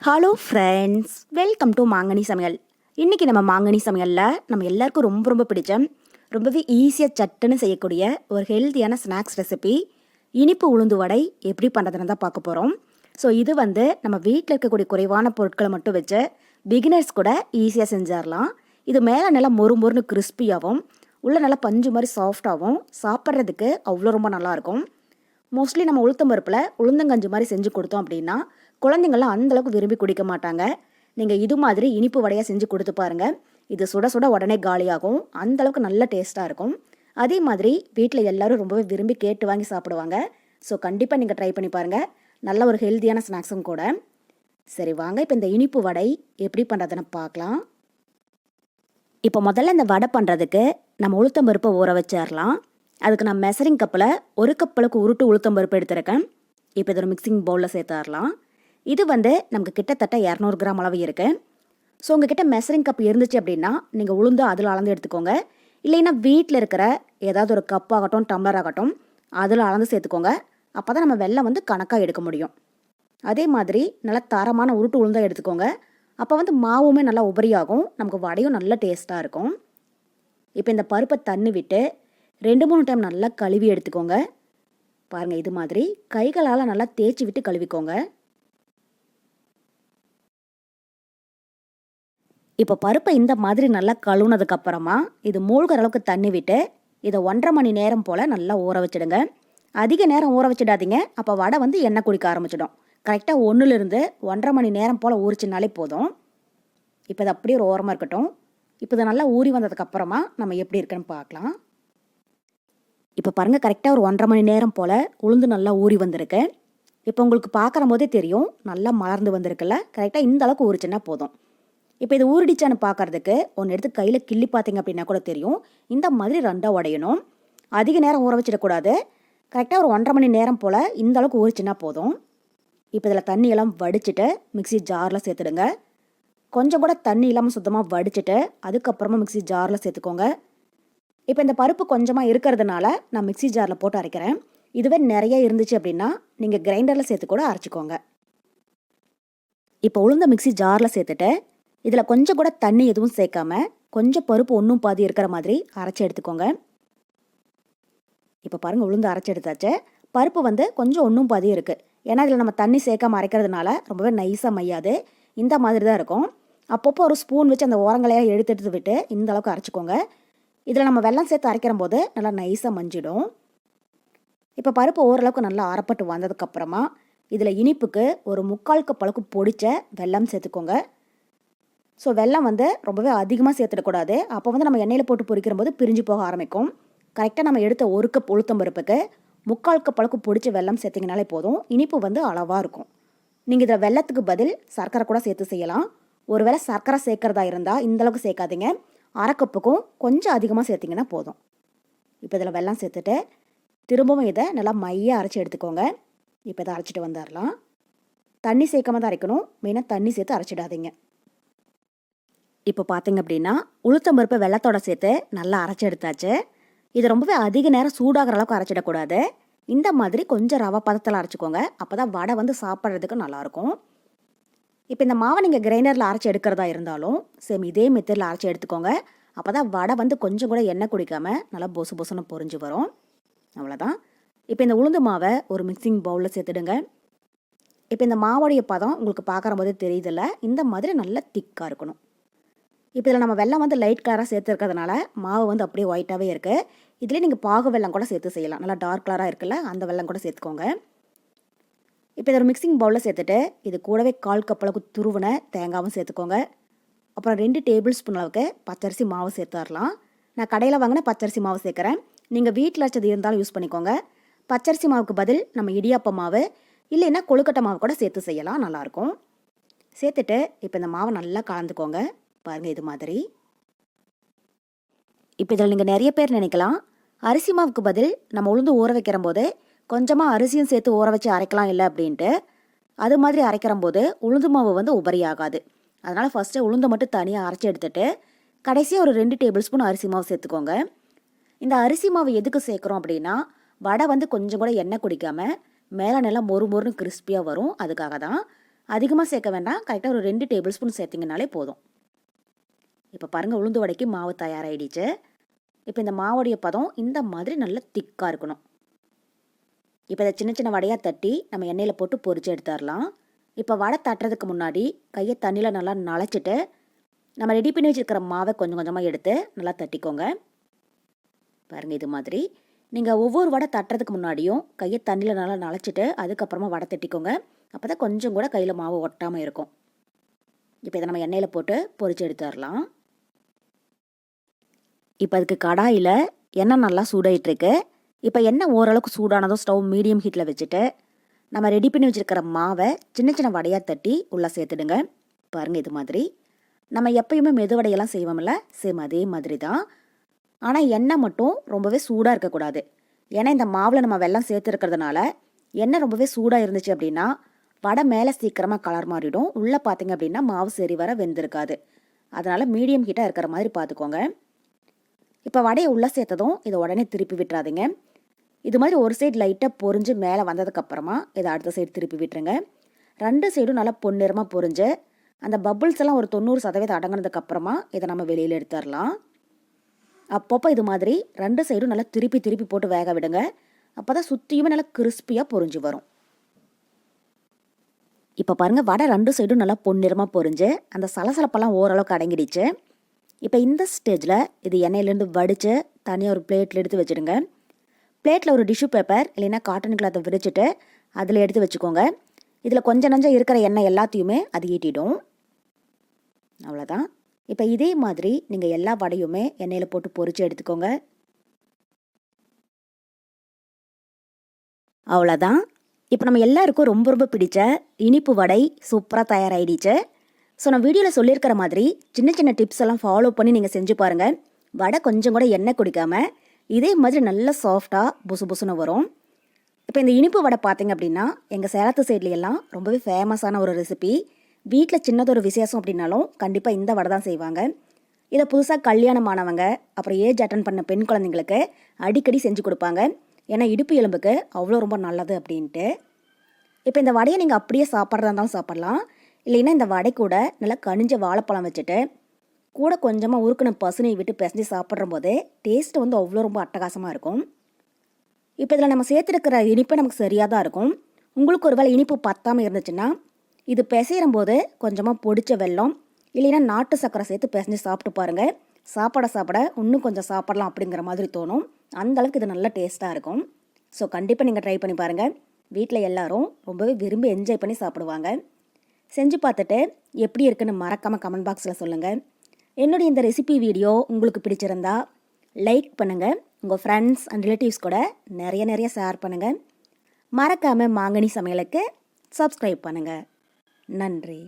Hello friends welcome to மாங்கனி சமையல் இன்றைக்கி நம்ம மாங்கனி சமையலில் நம்ம எல்லாருக்கும் ரொம்ப ரொம்ப பிடிச்ச ரொம்பவே ஈஸியாக சட்டுன்னு செய்யக்கூடிய ஒரு ஹெல்த்தியான ஸ்நாக்ஸ் ரெசிபி இனிப்பு உளுந்து வடை எப்படி பண்ணுறதுன்னு தான் பார்க்க போகிறோம் ஸோ இது வந்து நம்ம வீட்டில் இருக்கக்கூடிய குறைவான பொருட்களை மட்டும் வச்சு பிகினர்ஸ் கூட ஈஸியாக செஞ்சிடலாம் இது மேலே நல்லா மொறு மொறுன்னு கிறிஸ்பியாகவும் உள்ள நல்லா பஞ்சு மாதிரி சாஃப்டாகவும் சாப்பிட்றதுக்கு அவ்வளோ ரொம்ப நல்லாயிருக்கும் மோஸ்ட்லி நம்ம உளுத்தம் பருப்பில் உளுந்தங்கஞ்சி மாதிரி செஞ்சு கொடுத்தோம் அப்படின்னா குழந்தைங்கள்லாம் அந்தளவுக்கு விரும்பி குடிக்க மாட்டாங்க. நீங்கள் இது மாதிரி இனிப்பு வடையாக செஞ்சு கொடுத்து பாருங்கள் இது சுட சுட உடனே காலியாகும். அந்தளவுக்கு நல்ல டேஸ்ட்டாக இருக்கும். அதே மாதிரி வீட்டில் எல்லாரும் ரொம்பவே விரும்பி கேட்டு வாங்கி சாப்பிடுவாங்க. ஸோ கண்டிப்பாக நீங்கள் ட்ரை பண்ணி பாருங்கள் நல்ல ஒரு ஹெல்த்தியான ஸ்நாக்ஸும் கூட. சரி வாங்க. இப்போ இந்த இனிப்பு வடை எப்படி பண்ணுறதுன்னு பார்க்கலாம். இப்போ முதல்ல இந்த வடை பண்ணுறதுக்கு நம்ம உளுத்தம் பருப்பை ஊற வச்சிடலாம் அதுக்கு நான் மெசரிங் கப்பில் ஒரு கப்பலுக்கு உருட்டு உளுத்தம் பருப்பு எடுத்திருக்கேன். இப்போ இதை மிக்சிங் பவுலில் சேர்த்துடலாம் இது வந்து நமக்கு கிட்டத்தட்ட இரநூறு கிராம் அளவு இருக்குது ஸோ உங்ககிட்ட மெசரிங் கப் இருந்துச்சு அப்படின்னா நீங்கள் உளுந்து அதில் அளந்து எடுத்துக்கோங்க. இல்லைன்னா வீட்டில் இருக்கிற ஏதாவது ஒரு கப் ஆகட்டும் டம்ளர் ஆகட்டும் அதில் அளந்து சேர்த்துக்கோங்க. அப்போ தான் நம்ம வெள்ளம் வந்து கணக்காக எடுக்க முடியும். அதே மாதிரி நல்லா தரமான உருட்டு உளுந்தாக எடுத்துக்கோங்க. அப்போ வந்து மாவுமே நல்லா உபரியாகும். நமக்கு வடையும் நல்ல டேஸ்ட்டாக இருக்கும். இப்போ இந்த பருப்பை தண்ணி விட்டு ரெண்டு மூணு டைம் நல்லா கழுவி எடுத்துக்கோங்க. பாருங்கள் இது மாதிரி கைகளால் நல்லா தேய்ச்சி விட்டு கழுவிக்கோங்க. இப்போ பருப்பை இந்த மாதிரி நல்லா கழுவுனதுக்கப்புறமா இது மூழ்கிற அளவுக்கு தண்ணி விட்டு இதை ஒன்றரை மணி நேரம் போல் நல்லா ஊற வச்சிடுங்க. அதிக நேரம் ஊற வச்சிடாதீங்க. அப்போ வடை வந்து எண்ணெய் குடிக்க ஆரம்பிச்சிடும். கரெக்டாக ஒன்றுலேருந்து ஒன்றரை மணி நேரம் போல் ஊறிச்சினாலே போதும். இப்போ இது அப்படியே ஒரு ஓரமாக இருக்கட்டும். இப்போ இது நல்லா ஊறி வந்ததுக்கப்புறமா நம்ம எப்படி இருக்குன்னு பார்க்கலாம். இப்போ பாருங்கள் கரெக்டாக ஒரு ஒன்றரை மணி நேரம் போல் உளுந்து நல்லா ஊறி வந்திருக்கு. இப்போ உங்களுக்கு பார்க்குற போதே தெரியும் நல்லா மலர்ந்து வந்திருக்குல்ல. கரெக்டாக இந்த அளவுக்கு ஊறிச்சுன்னா போதும். இப்போ இது ஊறிடிச்சான்னு பார்க்கறதுக்கு ஒன்று எடுத்து கையில் கிள்ளி பார்த்தீங்க அப்படின்னா கூட தெரியும். இந்த மாதிரி ரெண்டாக உடையணும். அதிக நேரம் ஊற வச்சிடக்கூடாது கரெக்டாக ஒரு ஒன்றரை மணி நேரம் போல் இந்த அளவுக்கு ஊறிச்சுன்னா போதும். இப்போ இதில் தண்ணியெல்லாம் வடிச்சிட்டு மிக்ஸி ஜாரில் சேர்த்துடுங்க. கொஞ்சம் கூட தண்ணி இல்லாமல் சுத்தமாக வடிச்சிட்டு அதுக்கப்புறமா மிக்ஸி ஜாரில் சேர்த்துக்கோங்க. இப்போ இந்த பருப்பு கொஞ்சமாக இருக்கிறதுனால நான் மிக்ஸி ஜாரில் போட்டு அரைக்கிறேன். இதுவே நிறைய இருந்துச்சு அப்படின்னா நீங்கள் கிரைண்டரில் சேர்த்து கூட அரைச்சிக்கோங்க. இப்போ உளுந்த மிக்ஸி ஜாரில் சேர்த்துட்டு இதில் கொஞ்சம் கூட தண்ணி எதுவும் சேர்க்காம கொஞ்சம் பருப்பு ஒன்றும் பாதி இருக்கிற மாதிரி அரைச்சி எடுத்துக்கோங்க. இப்போ பாருங்கள் உளுந்து அரைச்சி எடுத்தாச்சு. பருப்பு வந்து கொஞ்சம் ஒன்றும் பாதி இருக்குது ஏன்னா இதில் நம்ம தண்ணி சேர்க்காம அரைக்கிறதுனால ரொம்பவே நைஸாக மையாது. இந்த மாதிரி தான் இருக்கும். அப்பப்போ ஒரு ஸ்பூன் வச்சு அந்த ஓரங்களையாக எடுத்து எடுத்து விட்டு இந்த அளவுக்கு அரைச்சிக்கோங்க. இதில் நம்ம வெள்ளம் சேர்த்து அரைக்கிற போது நல்லா நைஸாக மஞ்சிடும். இப்போ பருப்பு ஓரளவுக்கு நல்லா அரைப்பட்டு வந்ததுக்கப்புறமா இதில் இனிப்புக்கு ஒரு முக்கால் கப் அளவுக்கு பொடிச்ச வெல்லம் சேர்த்துக்கோங்க. ஸோ வெல்லம் வந்து ரொம்பவே அதிகமாக சேர்த்துடக்கூடாது. அப்போ வந்து நம்ம எண்ணெயில் போட்டு பொரிக்கிற போது பிரிஞ்சு போக ஆரம்பிக்கும். கரெக்டாக நம்ம எடுத்த ஒரு கப் உளுத்தம் பருப்புக்கு முக்கால் கப் அளவுக்கு பிடிச்ச வெல்லம் சேர்த்திங்கனாலே போதும். இனிப்பு வந்து அளவாக இருக்கும். நீங்கள் இதில் வெள்ளத்துக்கு பதில் சர்க்கரை கூட சேர்த்து செய்யலாம். ஒருவேளை சர்க்கரை சேர்க்குறதா இருந்தால் இந்தளவுக்கு சேர்க்காதீங்க. அரை கப்புக்கும் கொஞ்சம் அதிகமாக சேர்த்திங்கன்னா போதும். இப்போ இதில் வெல்லம் சேர்த்துட்டு திரும்பவும் இதை நல்லா மையாக அரைச்சி எடுத்துக்கோங்க. இப்போ இதை அரைச்சிட்டு வந்துடலாம் தண்ணி சேர்க்காம தான் அரைக்கணும். மெயினாக தண்ணி சேர்த்து அரைச்சிடாதீங்க. இப்போ பார்த்தீங்க அப்படின்னா உளுத்தம்பருப்பு வெள்ளத்தோட சேர்த்து நல்லா அரைச்சி எடுத்தாச்சு. இது ரொம்பவே அதிக நேரம் சூடாகிற அளவுக்கு அரைச்சிடக்கூடாது இந்த மாதிரி கொஞ்சம் ரவை பதத்தில் அரைச்சிக்கோங்க. அப்போ தான் வடை வந்து சாப்பிட்றதுக்கு நல்லாயிருக்கும். இப்போ இந்த மாவை நீங்கள் கிரைண்டரில் அரைச்சி எடுக்கிறதா இருந்தாலும் சேம் இதே மெத்தடில் அரைச்சி எடுத்துக்கோங்க. அப்போ தான் வடை வந்து கொஞ்சம் கூட எண்ணெய் குடிக்காமல் நல்லா பொசு பொசுன்னு பொரிஞ்சு வரும். அவ்வளோதான் இப்போ இந்த உளுந்து மாவை ஒரு மிக்சிங் பவுலில் சேர்த்துடுங்க. இப்போ இந்த மாவோடைய பதம் உங்களுக்கு பார்க்குற போதே தெரியுதில்ல இந்த மாதிரி நல்லா திக்காக இருக்கணும். இப்போ இதில் நம்ம வெள்ளம் வந்து லைட் கலராக சேர்த்துருக்கிறதுனால மாவு வந்து அப்படியே ஒயிட்டாகவே இருக்குது இதுலேயே நீங்கள் பாகு வெள்ளம் கூட சேர்த்து செய்யலாம். நல்லா டார்க் கலராக இருக்குல்ல அந்த வெள்ளம் கூட சேர்த்துக்கோங்க. இப்போ இதை ஒரு மிக்சிங் பவுலில் சேர்த்துட்டு இது கூடவே கால் கப் அளவுக்கு துருவின தேங்காவும் சேர்த்துக்கோங்க. அப்புறம் ரெண்டு டேபிள் ஸ்பூன் அளவுக்கு பச்சரிசி மாவு சேர்த்துடலாம். நான் கடையில் வாங்கின பச்சரிசி மாவு சேர்க்குறேன். நீங்கள் வீட்டில் வச்சது இருந்தாலும் யூஸ் பண்ணிக்கோங்க. பச்சரிசி மாவுக்கு பதில் நம்ம இடியாப்ப மாவு இல்லைன்னா கொழுக்கட்டை மாவு கூட சேர்த்து செய்யலாம். நல்லாயிருக்கும் சேர்த்துட்டு இப்போ இந்த மாவை நல்லா கலந்துக்கோங்க. பாருங்கள் இது மாதிரி. இப்போ இதில் நீங்கள் நிறைய பேர் நினைக்கலாம். அரிசி மாவுக்கு பதில் நம்ம உளுந்து ஊற வைக்கிற போது கொஞ்சமாக அரிசியும் சேர்த்து ஊற வச்சு அரைக்கலாம் இல்லை அப்படின்ட்டு. அது மாதிரி அரைக்கிற போது உளுந்து மாவு வந்து உபரி ஆகாது. அதனால் ஃபஸ்ட்டு உளுந்து மட்டும் தனியாக அரைச்சி எடுத்துட்டு கடைசியாக ஒரு ரெண்டு டேபிள் ஸ்பூன் அரிசி மாவு சேர்த்துக்கோங்க. இந்த அரிசி மாவு எதுக்கு சேர்க்குறோம் அப்படின்னா வடை வந்து கொஞ்சம் கூட எண்ணெய் குடிக்காமல் மேலே நல்லா மொறு மொறுன்னு கிறிஸ்பியாக வரும். அதுக்காக தான் அதிகமாக சேர்க்க வேண்டாம். கரெக்டாக ஒரு ரெண்டு டேபிள் ஸ்பூன் சேர்த்திங்கனாலே போதும். இப்போ பாருங்கள் உளுந்து வடைக்கு மாவு தயாராகிடுச்சு இப்போ இந்த மாவுடைய பதம் இந்த மாதிரி நல்ல திக்காக இருக்கணும். இப்போ இதை சின்ன சின்ன வடையாக தட்டி நம்ம எண்ணெயில் போட்டு பொரிச்சு எடுத்துடலாம். இப்போ வடை தட்டுறதுக்கு முன்னாடி கையை தண்ணியில் நல்லா நனைச்சிட்டு நம்ம ரெடி பண்ணி வச்சுருக்கிற மாவை கொஞ்சம் கொஞ்சமாக எடுத்து நல்லா தட்டிக்கோங்க. பாருங்கள் இது மாதிரி. நீங்கள் ஒவ்வொரு வடை தட்டுறதுக்கு முன்னாடியும் கையை தண்ணியில் நல்லா நனைச்சிட்டு அதுக்கப்புறமா வடை தட்டிக்கோங்க. அப்போ தான் கொஞ்சம் கூட கையில் மாவு ஒட்டாமல் இருக்கும். இப்போ இதை நம்ம எண்ணெயில் போட்டு பொரிச்சு எடுத்துடலாம். இப்போ அதுக்கு கடாயில் எண்ணெய் நல்லா சூடாயிட்டுருக்கு. இப்போ எண்ணெய் ஓரளவுக்கு சூடானதும் ஸ்டவ் மீடியம் ஹீட்டில் வச்சுட்டு நம்ம ரெடி பண்ணி வச்சுருக்கிற மாவை சின்ன சின்ன வடையாக தட்டி உள்ளே சேர்த்துடுங்க. பாருங்கள் இது மாதிரி. நம்ம எப்பயுமே மெதுவடையெல்லாம் செய்வோம்ல சேம் அதே மாதிரி தான் ஆனால் எண்ணெய் மட்டும் ரொம்பவே சூடாக இருக்கக்கூடாது. ஏன்னா இந்த மாவில் நம்ம வெள்ளம் சேர்த்துருக்கிறதுனால எண்ணெய் ரொம்பவே சூடாக இருந்துச்சு அப்படின்னா வடை மேலே சீக்கிரமாக கலர் மாறிடும். உள்ளே பார்த்தீங்க அப்படின்னா மாவு சரி வர வெந்திருக்காது. அதனால் மீடியம் ஹீட்டாக இருக்கிற மாதிரி பார்த்துக்கோங்க இப்போ வடையை உள்ளே சேர்த்ததும் இதை உடனே திருப்பி விட்டுறாதீங்க. இது மாதிரி ஒரு சைடு லைட்டாக பொரிஞ்சு மேலே வந்ததுக்கப்புறமா இதை அடுத்த சைடு திருப்பி விட்டுருங்க. ரெண்டு சைடும் நல்லா பொன்னிறமாக பொரிஞ்சு அந்த பபுள்ஸ் எல்லாம் ஒரு தொண்ணூறு சதவீதம் அடங்கினதுக்கப்புறமா இதை நம்ம வெளியில் எடுத்துடலாம். அப்பப்போ இது மாதிரி ரெண்டு சைடும் நல்லா திருப்பி திருப்பி போட்டு வேக விடுங்க. அப்போ தான் சுற்றியுமே நல்லா கிறிஸ்பியாக பொரிஞ்சு வரும். இப்போ பாருங்கள் வடை ரெண்டு சைடும் நல்லா பொன்னிறமாக பொரிஞ்சு அந்த சலசலப்பெல்லாம் ஓரளவுக்கு அடங்கிடுச்சு. இப்போ இந்த ஸ்டேஜில் இது எண்ணெயிலேருந்து வடித்து தனியாக ஒரு பிளேட்டில் எடுத்து வச்சுடுங்க. பிளேட்டில் ஒரு டிஷ்யூ பேப்பர் இல்லைன்னா காட்டன் கிளாத்தை விரிச்சிட்டு அதில் எடுத்து வச்சுக்கோங்க. இதில் கொஞ்சம் நஞ்சம் இருக்கிற எண்ணெய் எல்லாத்தையுமே அது ஈட்டிடும். அவ்வளோதான். இப்போ இதே மாதிரி நீங்கள் எல்லா வடையுமே எண்ணெயில் போட்டு பொரித்து எடுத்துக்கோங்க. அவ்வளோதான். இப்போ நம்ம எல்லாருக்கும் ரொம்ப ரொம்ப பிடிச்ச இனிப்பு வடை சூப்பராக தயாராகிடுச்சு ஸோ நான் வீடியோவில் சொல்லியிருக்கிற மாதிரி சின்ன சின்ன டிப்ஸ் எல்லாம் ஃபாலோ பண்ணி நீங்கள் செஞ்சு பாருங்கள் வடை கொஞ்சம் கூட எண்ணெய் குடிக்காமல் இதே மாதிரி நல்ல சாஃப்டாக புசு புசுன்னு வரும். இப்போ இந்த இனிப்பு வடை பார்த்தீங்க அப்படின்னா எங்கள் சேலத்து சைட்ல எல்லாம் ரொம்பவே ஃபேமஸான ஒரு ரெசிபி வீட்டில் சின்னதொரு விசேஷம் அப்படின்னாலும் கண்டிப்பாக இந்த வடை தான் செய்வாங்க. இதை புதுசாக கல்யாணமானவங்க அப்புறம் ஏஜ் அட்டன் பண்ண பெண் குழந்தைங்களுக்கு அடிக்கடி செஞ்சு கொடுப்பாங்க. ஏன்னா இடுப்பு எலும்புக்கு அவ்வளோ ரொம்ப நல்லது அப்படின்ட்டு. இப்போ இந்த வடையை நீங்கள் அப்படியே சாப்பிட்றதா இருந்தாலும் சாப்பிட்லாம். இல்லைன்னா இந்த வடை கூட நல்லா கனிஞ்ச வாழைப்பழம் வச்சுட்டு கூட கொஞ்சமாக உருக்கின பசுனை விட்டு பிசைஞ்சு சாப்பிட்ற போது டேஸ்ட்டு வந்து அவ்வளோ ரொம்ப அட்டகாசமாக இருக்கும். இப்போ இதில் நம்ம சேர்த்துருக்கிற இனிப்பு நமக்கு சரியாக தான் இருக்கும். உங்களுக்கு ஒரு வேளை இனிப்பு பத்தாமல் இருந்துச்சுன்னா இது பிசைகிற போது கொஞ்சமாக பொடிச்ச வெல்லம் இல்லைன்னா நாட்டு சர்க்கரை சேர்த்து பிசைஞ்சு சாப்பிட்டு பாருங்கள் சாப்பிட சாப்பிட இன்னும் கொஞ்சம் சாப்பிடலாம் அப்படிங்கிற மாதிரி தோணும். அந்தளவுக்கு இது நல்ல டேஸ்ட்டாக இருக்கும். ஸோ கண்டிப்பாக நீங்கள் ட்ரை பண்ணி பாருங்கள் வீட்டில் எல்லோரும் ரொம்பவே விரும்பி என்ஜாய் பண்ணி சாப்பிடுவாங்க. செஞ்சு பார்த்துட்டு எப்படி இருக்குன்னு மறக்காமல் கமெண்ட் பாக்ஸில் சொல்லுங்கள் என்னுடைய இந்த ரெசிபி வீடியோ உங்களுக்கு பிடிச்சிருந்தா லைக் பண்ணுங்கள் உங்கள் ஃப்ரெண்ட்ஸ் அண்ட் ரிலேட்டிவ்ஸ் கூட நிறைய நிறைய ஷேர் பண்ணுங்கள் மறக்காமல் மாங்கனி சமையலுக்கு சப்ஸ்கிரைப் பண்ணுங்கள் நன்றி.